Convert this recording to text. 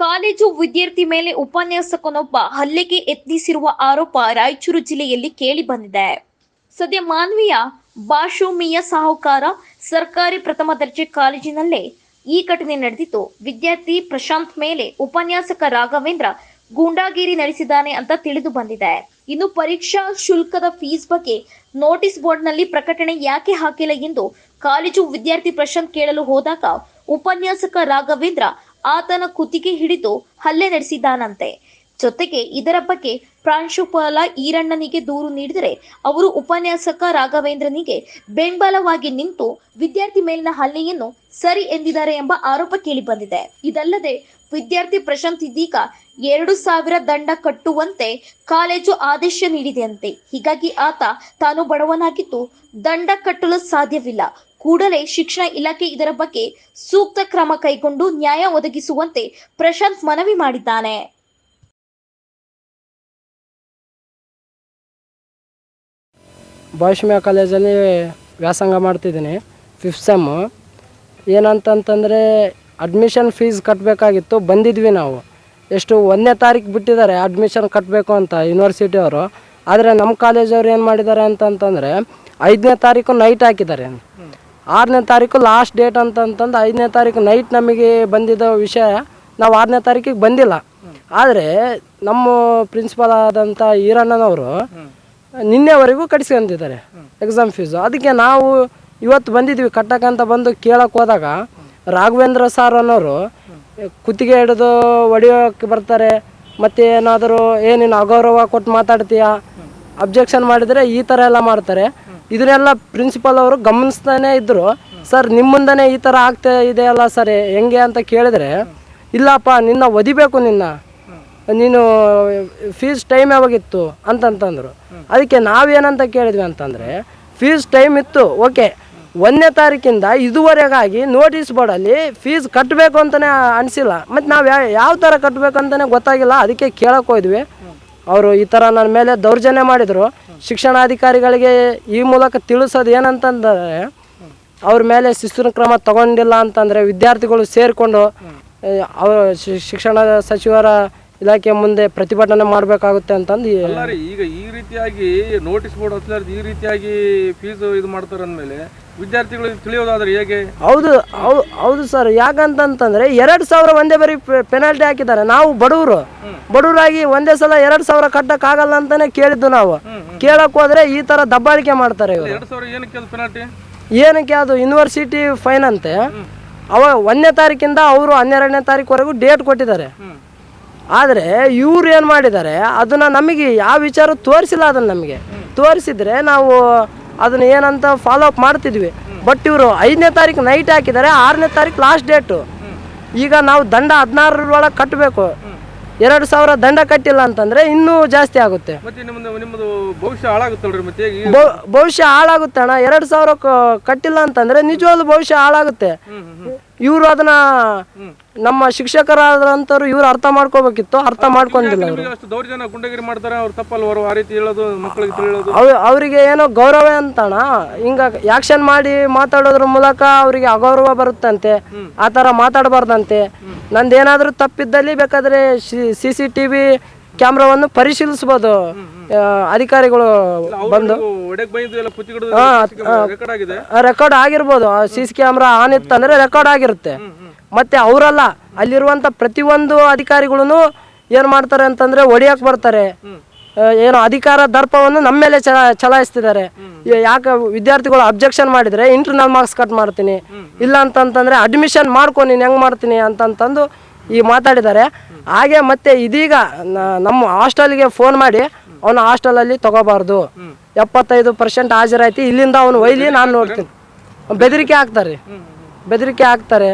College ವಿದ್ಯಾರ್ಥಿ ಮೇಲೆ ಉಪನ್ಯಾಸಕನೊಬ್ಬ ಹಲ್ಲೆಗೆ ಯತ್ನಿಸಿರುವ ಆರೋಪ ರಾಯಚೂರು ಜಿಲ್ಲೆಯಲ್ಲಿ ಕೇಳಿ ಬಂದಿದೆ. ಸದ್ಯ ಮಾನ್ವೀಯ ಬಾಷುಮಿಯ ಸಾಹುಕಾರ ಸರ್ಕಾರಿ ಪ್ರಥಮ ದರ್ಜೆ ಕಾಲೇಜಿನಲ್ಲೇ ಈ ಘಟನೆ ನಡೆದಿತ್ತು. ವಿದ್ಯಾರ್ಥಿ ಪ್ರಶಾಂತ್ ಮೇಲೆ ಉಪನ್ಯಾಸಕ ರಾಘವೇಂದ್ರ ಗೂಂಡಾಗಿರಿ ನಡೆಸಿದ್ದಾನೆ ಅಂತ ತಿಳಿದು ಬಂದಿದೆ. ಇನ್ನು ಪರೀಕ್ಷಾ ಶುಲ್ಕದ ಫೀಸ್ ಬಗ್ಗೆ ನೋಟಿಸ್ ಬೋರ್ಡ್ನಲ್ಲಿ ಪ್ರಕಟಣೆ ಯಾಕೆ ಹಾಕಿಲ್ಲ ಎಂದು ಕಾಲೇಜು ವಿದ್ಯಾರ್ಥಿ ಪ್ರಶಾಂತ್ ಕೇಳಲು ಹೋದಾಗ ಉಪನ್ಯಾಸಕ ರಾಘವೇಂದ್ರ ಆತನ ಕುತ್ತಿಗೆ ಹಿಡಿದು ಹಲ್ಲೆ ನಡೆಸಿದ್ದಾನಂತೆ. ಜೊತೆಗೆ ಇದರ ಬಗ್ಗೆ ಪ್ರಾಂಶುಪಾಲ ಈರಣ್ಣನಿಗೆ ದೂರು ನೀಡಿದರೆ ಅವರು ಉಪನ್ಯಾಸಕ ರಾಘವೇಂದ್ರನಿಗೆ ಬೆಂಬಲವಾಗಿ ನಿಂತು ವಿದ್ಯಾರ್ಥಿ ಮೇಲಿನ ಹಲ್ಲೆಯನ್ನು ಸರಿ ಎಂದಿದ್ದಾರೆ ಎಂಬ ಆರೋಪ ಕೇಳಿಬಂದಿದೆ. ಇದಲ್ಲದೆ ವಿದ್ಯಾರ್ಥಿ ಪ್ರಶಾಂತ್ ಇದೀಗ ಎರಡು ಸಾವಿರ ದಂಡ ಕಟ್ಟುವಂತೆ ಕಾಲೇಜು ಆದೇಶ ನೀಡಿದೆಯಂತೆ. ಹೀಗಾಗಿ ಆತ ತಾನು ಬಡವನಾಗಿದ್ದು ದಂಡ ಕಟ್ಟಲು ಸಾಧ್ಯವಿಲ್ಲ. ಕೂಡಲೇ ಶಿಕ್ಷಣ ಇಲಾಖೆ ಇದರ ಬಗ್ಗೆ ಸೂಕ್ತ ಕ್ರಮ ಕೈಗೊಂಡು ನ್ಯಾಯ ಒದಗಿಸುವಂತೆ ಪ್ರಶಾಂತ್ ಮನವಿ ಮಾಡಿದ್ದಾನೆ. ಭಾಷಮ್ಯ ಕಾಲೇಜಲ್ಲಿ ವ್ಯಾಸಂಗ ಮಾಡ್ತಿದ್ದೀನಿ ಫಿಫ್ತ್ ಸೆಮ್ಮು ಏನಂತಂತಂದರೆ ಅಡ್ಮಿಷನ್ ಫೀಸ್ ಕಟ್ಟಬೇಕಾಗಿತ್ತು ಬಂದಿದ್ವಿ ನಾವು. ಎಷ್ಟು ಒಂದನೇ ತಾರೀಕು ಬಿಟ್ಟಿದ್ದಾರೆ ಅಡ್ಮಿಷನ್ ಕಟ್ಟಬೇಕು ಅಂತ ಯೂನಿವರ್ಸಿಟಿಯವರು ಆದರೆ ನಮ್ಮ ಕಾಲೇಜವ್ರು ಏನು ಮಾಡಿದ್ದಾರೆ ಅಂತಂತಂದರೆ ಐದನೇ ತಾರೀಕು ನೈಟ್ ಹಾಕಿದ್ದಾರೆ. ಆರನೇ ತಾರೀಕು ಲಾಸ್ಟ್ ಡೇಟ್ ಅಂತಂತಂದು ಐದನೇ ತಾರೀಕು ನೈಟ್ ನಮಗೆ ಬಂದಿದ್ದ ವಿಷಯ, ನಾವು ಆರನೇ ತಾರೀಕಿಗೆ ಬಂದಿಲ್ಲ. ಆದರೆ ನಮ್ಮ ಪ್ರಿನ್ಸಿಪಾಲ್ ಆದಂಥ ಈರಣ್ಣನವರು ನಿನ್ನೆವರೆಗೂ ಕಟ್ಸ್ಕೊಂತಿದ್ದಾರೆ ಎಕ್ಸಾಮ್ ಫೀಸು ಅದಕ್ಕೆ ನಾವು ಇವತ್ತು ಬಂದಿದ್ವಿ. ಕಟ್ಟಕ್ಕಂತ ಬಂದು ಕೇಳಕ್ಕೆ ಹೋದಾಗ ರಾಘವೇಂದ್ರ ಸಾರ್ ಅನ್ನೋರು ಕುತ್ತಿಗೆ ಹಿಡಿದು ಹೊಡಿಯೋಕ್ಕೆ ಬರ್ತಾರೆ. ಮತ್ತು ಏನಾದರೂ ಏನೇನು ಅಗೌರವ ಕೊಟ್ಟು ಮಾತಾಡ್ತೀಯಾ? ಅಬ್ಜೆಕ್ಷನ್ ಮಾಡಿದರೆ ಈ ಥರ ಎಲ್ಲ ಮಾಡ್ತಾರೆ. ಇದನ್ನೆಲ್ಲ ಪ್ರಿನ್ಸಿಪಲ್ ಅವರು ಗಮನಿಸ್ತಾನೆ ಇದ್ದರು ಸರ್, ನಿಮ್ಮಿಂದನೇ ಮುಂದೆನೇ ಈ ಥರ ಆಗ್ತಾ ಇದೆ ಅಲ್ಲ ಸರ್, ಹೆಂಗೆ ಅಂತ ಕೇಳಿದರೆ, ಇಲ್ಲಪ್ಪ, ನಿನ್ನ ಒದಿಬೇಕು ನಿನ್ನ. ನೀನು ಫೀಸ್ ಟೈಮ್ ಯಾವಾಗಿತ್ತು? ಅಂತಂತಂದರು ಅದಕ್ಕೆ ನಾವೇನಂತ ಕೇಳಿದ್ವಿ ಅಂತಂದರೆ ಫೀಸ್ ಟೈಮ್ ಇತ್ತು. ಓಕೆ, ಒಂದನೇ ತಾರೀಕಿಂದ ಇದುವರೆಗಾಗಿ ನೋಟಿಸ್ ಬೋರ್ಡಲ್ಲಿ ಫೀಸ್ ಕಟ್ಟಬೇಕು ಅಂತಲೇ ಅನಿಸಿಲ್ಲ. ಮತ್ತು ನಾವು ಯಾವ ಥರ ಕಟ್ಟಬೇಕು ಅಂತಲೇ ಗೊತ್ತಾಗಿಲ್ಲ. ಅದಕ್ಕೆ ಕೇಳಕ್ಕೆ ಹೋದ್ವಿ. ಅವರು ಈ ಥರ ನನ್ನ ಮೇಲೆ ದೌರ್ಜನ್ಯ ಮಾಡಿದರು. ಶಿಕ್ಷಣಾಧಿಕಾರಿಗಳಿಗೆ ಈ ಮೂಲಕ ತಿಳಿಸೋದು ಏನಂತಂದರೆ, ಅವ್ರ ಮೇಲೆ ಶಿಸ್ತಿನ ಕ್ರಮ ತಗೊಂಡಿಲ್ಲ ಅಂತಂದರೆ ವಿದ್ಯಾರ್ಥಿಗಳು ಸೇರಿಕೊಂಡು ಅವರು ಶಿಕ್ಷಣ ಸಚಿವರ ಇಲಾಖೆ ಮುಂದೆ ಪ್ರತಿಭಟನೆ ಮಾಡಬೇಕಾಗುತ್ತೆ ಅಂತಂದು ಈಗ ಈ ರೀತಿಯಾಗಿ ನೋಟಿಸ್ ಬೋರ್ಡ್ ಈ ರೀತಿಯಾಗಿ ಫೀಸ್ ಇದು ಮಾಡ್ತಾರೆ ಅಂದಮೇಲೆ ವಿದ್ಯಾರ್ಥಿಗಳಿಗೆ ತಿಳಿಯೋದಾದ್ರೆ ಹೇಗೆ? ಹೌದು ಹೌದು ಹೌದು ಸರ್ ಯಾಕಂತಂದ್ರೆ ಎರಡು ಸಾವಿರ ಒಂದೇ ಬರೀ ಪೆನಾಲ್ಟಿ ಹಾಕಿದ್ದಾರೆ. ನಾವು ಬಡವರು. ಬಡವರಾಗಿ ಒಂದೇ ಸಲ ಎರಡು ಸಾವಿರ ಕಟ್ಟಕ್ಕಾಗಲ್ಲ ಅಂತಾನೆ ಕೇಳಿದ್ದು ನಾವು. ಕೇಳಕ್ ಹೋದ್ರೆ ಈ ತರ ದಬ್ಬಾಳಿಕೆ ಮಾಡ್ತಾರೆ ಇವರು. ಎರಡು ಸಾವಿರ ಏನಕ್ಕೆ ಅದು ಪೆನಾಲ್ಟಿ ಏನಕ್ಕೆ ಅದು ಯೂನಿವರ್ಸಿಟಿ ಫೈನ್ ಅಂತೆ? ಅವ ಒಂದನೇ ತಾರೀಕಿಂದ ಅವರು ಹನ್ನೆರಡನೇ ತಾರೀಕುವರೆಗೂ ಡೇಟ್ ಕೊಟ್ಟಿದ್ದಾರೆ. ಆದರೆ ಇವ್ರು ಏನು ಮಾಡಿದ್ದಾರೆ? ಅದನ್ನ ನಮಗೆ ಯಾವ ವಿಚಾರ ತೋರಿಸಿಲ್ಲ ಅದನ್ನು ನಮಗೆ. ತೋರಿಸಿದ್ರೆ ನಾವು ಅದನ್ನ ಏನಂತ ಫಾಲೋ ಅಪ್ ಮಾಡ್ತಿದ್ವಿ. ಬಟ್ ಇವರು ಐದನೇ ತಾರೀಕು ನೈಟ್ ಹಾಕಿದ್ದಾರೆ ಆರನೇ ತಾರೀಕು ಲಾಸ್ಟ್ ಡೇಟು ಈಗ ನಾವು ದಂಡ ಹದಿನಾರರೊಳಗೆ ಕಟ್ಟಬೇಕು ಎರಡು ಸಾವಿರ ದಂಡ ಕಟ್ಟಿಲ್ಲ ಅಂತಂದ್ರೆ ಇನ್ನೂ ಜಾಸ್ತಿ ಆಗುತ್ತೆ. ಭವಿಷ್ಯ ಹಾಳಾಗುತ್ತೆ ಅಣ್ಣ. ಎರಡು ಸಾವಿರ ಕಟ್ಟಿಲ್ಲ ಅಂತಂದ್ರೆ ನಿಜವಾಗ್ಲೂ ಭವಿಷ್ಯ ಹಾಳಾಗುತ್ತೆ. ಇವರು ಅದನ್ನ ನಮ್ಮ ಶಿಕ್ಷಕರಾದಂಥವ್ರು ಇವ್ರು ಅರ್ಥ ಮಾಡ್ಕೋಬೇಕಿತ್ತು ಅರ್ಥ ಮಾಡ್ಕೊಂಡಿಲ್ಲ ಅವರು ನಿಮಗೆ ಅಷ್ಟು ದೌರ್ಜನ್ಯ ಗುಂಡಗಿರಿ ಮಾಡ್ತಾರೆ ಅವ್ರು ತಪ್ಪಲ್ವರು ಆ ರೀತಿ ಹೇಳೋದು ಮಕ್ಕಳಿಗೆ ತಿಳಿಯೋದು. ಅವ್ ಅವರಿಗೆ ಏನೋ ಗೌರವ ಅಂತಣ ಹಿಂಗ ಆಕ್ಷನ್ ಮಾಡಿ ಮಾತಾಡೋದ್ರ ಮೂಲಕ ಅವರಿಗೆ ಅಗೌರವ ಬರುತ್ತಂತೆ ಆ ಥರ ಮಾತಾಡಬಾರ್ದಂತೆ. ನಂದೇನಾದ್ರೂ ತಪ್ಪಿದ್ದಲ್ಲಿ ಬೇಕಾದ್ರೆ ಸಿ ಸಿ ಟಿ ವಿ ಕ್ಯಾಮ್ರಾವನ್ನು ಪರಿಶೀಲಿಸಬಹುದು ಅಧಿಕಾರಿಗಳು ಬಂದು. ರೆಕಾರ್ಡ್ ಆಗಿರ್ಬೋದು. ಸಿ ಸಿ ಕ್ಯಾಮ್ರಾ ಆನ್ ಇತ್ತಂದ್ರೆ ರೆಕಾರ್ಡ್ ಆಗಿರುತ್ತೆ. ಮತ್ತೆ ಅವರಲ್ಲ ಅಲ್ಲಿರುವಂತ ಪ್ರತಿಯೊಂದು ಅಧಿಕಾರಿಗಳು ಏನ್ ಮಾಡ್ತಾರೆ ಅಂತಂದ್ರೆ ಹೊಡಿಯಕ್ ಬರ್ತಾರೆ. ಏನು ಅಧಿಕಾರ ದರ್ಪವನ್ನು ನಮ್ಮ ಮೇಲೆ ಚಲ ಚಲಾಯಿಸ್ತಿದ್ದಾರೆ. ಯಾಕೆ ವಿದ್ಯಾರ್ಥಿಗಳು ಅಬ್ಜೆಕ್ಷನ್ ಮಾಡಿದ್ರೆ ಇಂಟರ್ನಲ್ ಮಾರ್ಕ್ಸ್ ಕಟ್ ಮಾಡ್ತೀನಿ. ಇಲ್ಲ ಅಂತಂತಂದ್ರೆ ಅಡ್ಮಿಷನ್ ಮಾಡ್ಕೊ ನೀನು ಹೆಂಗ್ ಮಾಡ್ತೀನಿ ಅಂತಂತಂದು ಈ ಮಾತಾಡಿದ್ದಾರೆ. ಹಾಗೆ ಮತ್ತೆ ಇದೀಗ ನಮ್ಮ ಹಾಸ್ಟೆಲ್ಗೆ ಫೋನ್ ಮಾಡಿ ಅವನ ಹಾಸ್ಟೆಲಲ್ಲಿ ತಗೋಬಾರ್ದು. ಎಪ್ಪತ್ತೈದು ಪರ್ಸೆಂಟ್ ಹಾಜರಾಯ್ತಿ ಇಲ್ಲಿಂದ ಅವನು ಒಯ್ಲಿ ನಾನು ನೋಡ್ತೀನಿ. ಬೆದರಿಕೆ ಹಾಕ್ತಾರೆ. ಬೆದರಿಕೆ ಹಾಕ್ತಾರೆ.